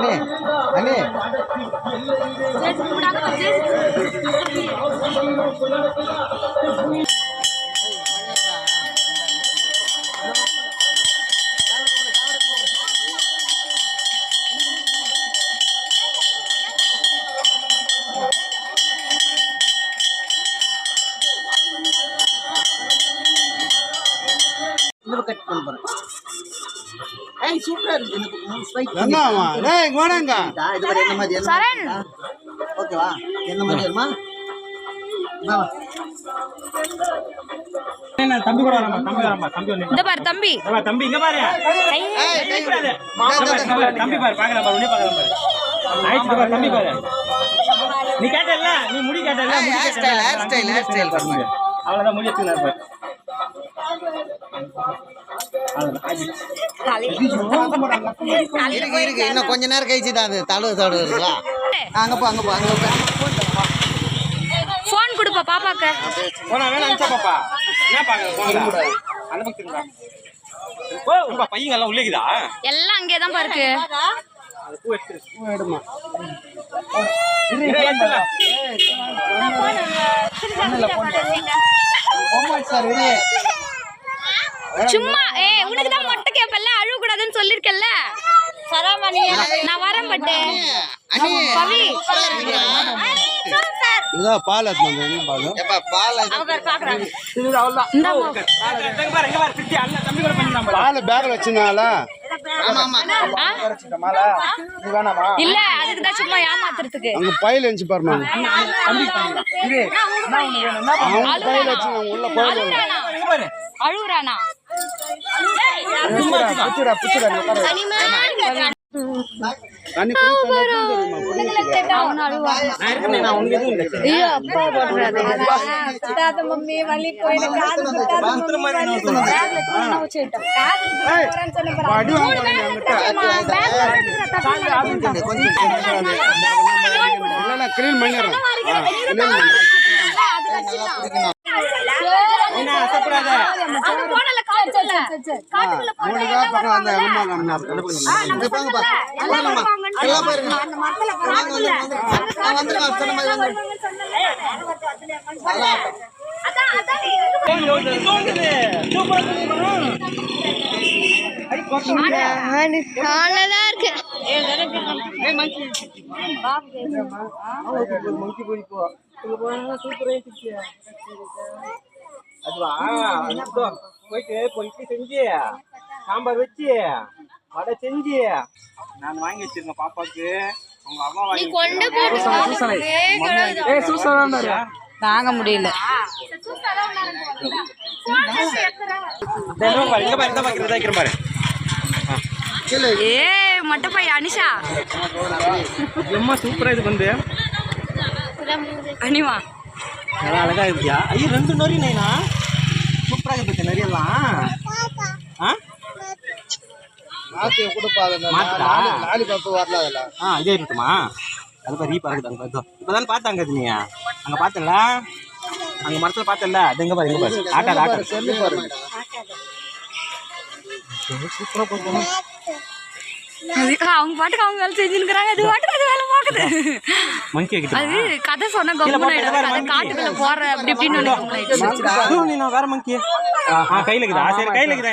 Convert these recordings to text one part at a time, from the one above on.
அண்ணே அண்ணே. அண்ணே கட் பண்ண போறேன். ஏய் சூப்பரா இருக்கு. இந்த பக்கம் ஸ்ட்ரைக் என்னம்மா டேய் கோடங்க இது வரை என்ன மாதிரி சரண். ஓகேவா என்ன மாதிரி வருமா வா, வா. என்ன, தம்பி கூட வராமா தம்பி வராமா தம்பி வந்து இந்த பாரு தம்பி. வா, தம்பி இங்க பாரு. கை ஏய், கை விடு. இங்க பாரு, இங்க பாரு, தம்பி பாரு பாக்கலாம் பாரு உன்னை பாக்கலாம் பாரு. ஆயிடுச்சு இங்க பாரு தம்பி பாரு. நீ கேட்டல்ல நீ முடி கேட்டல்ல ஏய், முடி hair கேட்டல்ல, style, hair style, hair style பாருங்க. அவ்வளவுதான் முடி பாரு. அவ்வளவுதான். இருக்கு இருக்கு இன்னும் கொஞ்ச நேரம் கழிச்சு தான் அது தழுவு தழுவு இருக்குல்ல? அங்க போ அங்க போ அங்க போ. ஃபோன் கொடுப்பா பாப்பாக்கு. போனா வேணா அனுப்பிச்சா பாப்பா. என்ன பாக்குற? போனா அந்த பக்கம் ஓ உங்க பையங்க எல்லாம் உள்ளேக்குதா? எல்லாம் அங்கே தான் இருக்கு. அது பூ எடுத்துரு. பூ எடுமா? இரு. சும்மா ஏ உனக்கு தான் மொட்டை கேப்பல்ல அழுவ கூடாதுன்னு சொல்லிருக்கல்ல நான் வரேன் பட்டு அண்ணே பவி இதோ பால் எடுத்து என்ன பால் எப்பா பால் இது அவ்வளவுதான் இந்தா பாரு இங்க பாரு பிரித்தி அண்ணன் தம்பி கூட பண்ணிடலாம் போல. பால் பேக்ல வச்சிருந்தால ஆமா ஆமா ஆ? இல்ல அதுக்கு தான் சும்மா ஏமாத்துறதுக்கு அங்க பையில இருந்துச்சு பாருமா அவங்க பையில வச்சு அவங்க உள்ள போய் அழுகுறானா இங்க பாரு அழுகுறானா புச்சுடா ஐயோ அப்பா போடுறாரு பத்திர மாதிரி என்ன சொல்லுங்க? அடி வாங்க என்கிட்ட கொஞ்சம் இல்ல நான் கிளீன் பண்ணிடுறேன் மாதிரி வந்து தோணுது, தோணுது. சூப்பரா தோணுது. அதுவா. போயிட்டு இட்லி செஞ்சு சாம்பார் வச்சு வடை செஞ்சு நான் வாங்கி வச்சிருக்கேன் பாப்பாக்கு உங்க அம்மா வாங்கி ஏய் சூசனா தாங்க முடியல. ஏ மொட்டை பையன் அனிஷா. எம்மா சூப்பரா இது வந்து அனிமா. நல்லா அழகா இருக்கியா? ஐயோ ரெண்டு நொறி நைனா? சூப்பரா இருக்கு நொறி எல்லாம் ஆ மாத்துடா. லாலி பாப்பு வரல அதுல ஆ இதே இருக்குமா அது பாரு ரீ பறக்குது அங்க பார்த்தாங்க அது நீ. அங்க பார்த்தல? அங்க மரத்துல பார்த்தல? அது எங்க பாரு எங்க பாரு. ஆட்டாது ஆட்டாது. சொல்லி பாருங்க சூப்பரா போகுது அதுக்கு அவங்க பாட்டுக்கு அவங்க வேலை செஞ்சுருக்காங்க அது பாட்டுக்கு மங்கி அது கதை சொன்ன கதை காட்டுக்குள்ள போற அப்படி இப்படின்னு வேற மங்கி கையில இருக்குதா. சரி கையில இருக்குதா.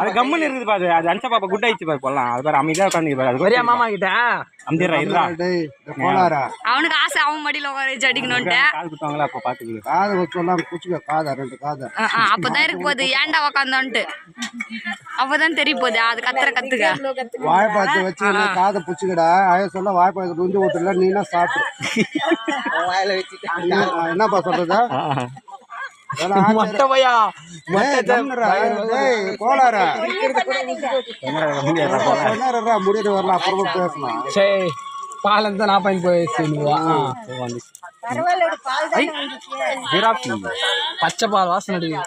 அது கம்முன்னு இருக்குது பாரு. அது அனுச்சா பாப்பா குட் ஆயிடுச்சு பாரு. போலாம். அது பாரு அமைதியா உட்காந்து பாரு. அது வரியா மாமா கிட்ட? அம்திரா கோளாரா அவனுக்கு ஆசை அவன் மடியில உட்கார அடிக்கணும்ட்டு காது குத்துவாங்களா? அப்போ பாத்துக்கல காது சொல்லாம குச்சிக்க காதா ரெண்டு காதா. அப்பதான் இருக்கு போகுது. ஏன்டா உக்காந்தோன்ட்டு. அப்பதான் தெரிய போகுது. அது கத்துற கத்துக்க. வாழைப்பழத்தை வச்சு காதை புச்சுக்கடா. அய சொல்ல வாழைப்பழத்தை குஞ்சு ஊட்டுல நீனா சாப்பிடு. வாயில வச்சுட்டு என்ன- என்னப்பா சொல்றது. மொட்டைவையா கோளாரா வரலாம். அப்புறமா பேசலாம். சரி பாலந்த நான் பயன் போயிடுச்சு ஜிராஃபி பச்சை பால் வாசனை அடிக்கும்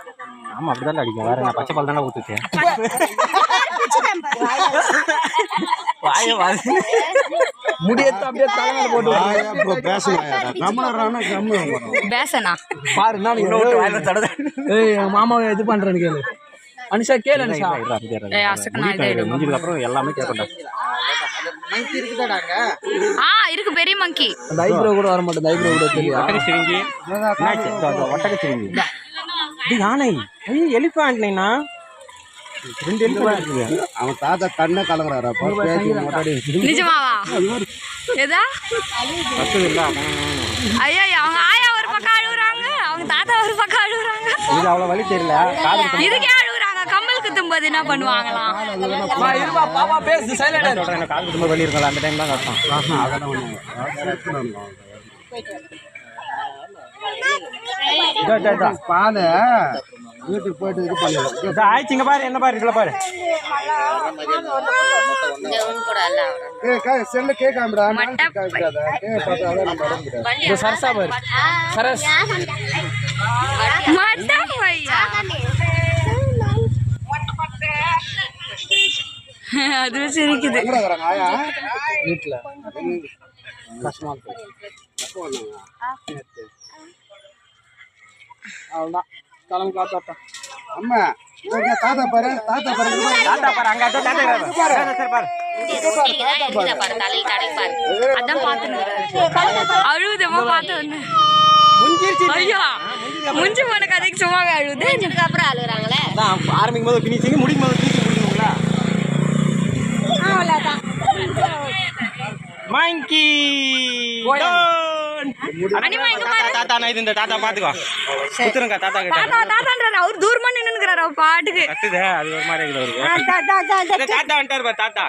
ஆமா அப்படிதான் அடிக்கும். வேற என்ன? பச்சை பால் தானே ஊத்துச்சு? வாய வாசி. முடியத்த அப்படியே தலைமையில போட்டு கம்மு பேசனா பாரு என்ன மாமாவை இது பண்றேன்னு கேளு. அனிஷா கேளு அனிஷா. அப்புறம் எல்லாமே ஆ இருக்கு பெரிய மங்கி அந்த ஐப்ரோ கூட வர மாட்டேன் ஐப்ரோ கூட தெரியும் ஒட்டக சிரிங்கி ஒட்டக சிரிங்கி நைனா ரெண்டு அவன் தாத்தா கண்ணை கலங்குறாரப்பா பேசி மொட்டாடி நிஜமாவா? எதா? ஐயா அவங்க ஆயா ஒரு பக்கம் அழுகுறாங்க அவங்க தாத்தா ஒரு பக்கம் அழுகுறாங்க. இது அவ்வளவு வலி தெரியல. இதுக்கே அழுகுறாங்க. கம்மல் குத்தும்போது என்ன பண்ணுவாங்களாம்? பாப்பா பேசு சைலண்ட் குத்தும்போது அந்த டைம் தான் கஷ்டம். அதெல்லாம். பாலை. வீட்டுக்கு போயிட்டு இது பண்ணிடுறோம் இதோ, ஆயிடுச்சு இங்க பாரு என்ன பாரு இதுல பாரு. செல்லு கேட்காமடா. மட்டை காமிக்காத கே பார்த்தா அதான் நம்ம இடம் கிடையாது இந்த சரசா பாரு. சரஸ். மட்டா பையா அது சிரிக்குது வீட்டுல கஷ்டமா இருக்கு. கிளம்பி காத்தாட்டா அம்மா தாத்தா பாரு தாத்தா பாரு பாரு. தாத்தா பாரு அங்க தாத்தா இருக்காரு. சரி, பாரு. அழுவுதமா பார்த்து முஞ்சி போன கதைக்கு சும்மாவே அழுவுது. அப்புறம் அழுகுறாங்களே. ஆரம்பிக்கும் போது பினிச்சிங்க முடிக்கும் போது முடிக்கணுங்களா மாங்கி பாரு தாத்தா நான் இது இந்த தாத்தா பாத்துக்கோ. குத்துருங்க தாத்தா தாத்தா தாத்தான்றாரு. அவர் தூரமா நின்னுக்கிறாரு பாட்டுக்கு. கத்துதே அது ஒரு மாதிரி இருக்குது அவருக்கு. இந்த தாத்தா வந்துட்டாரு தாத்தா.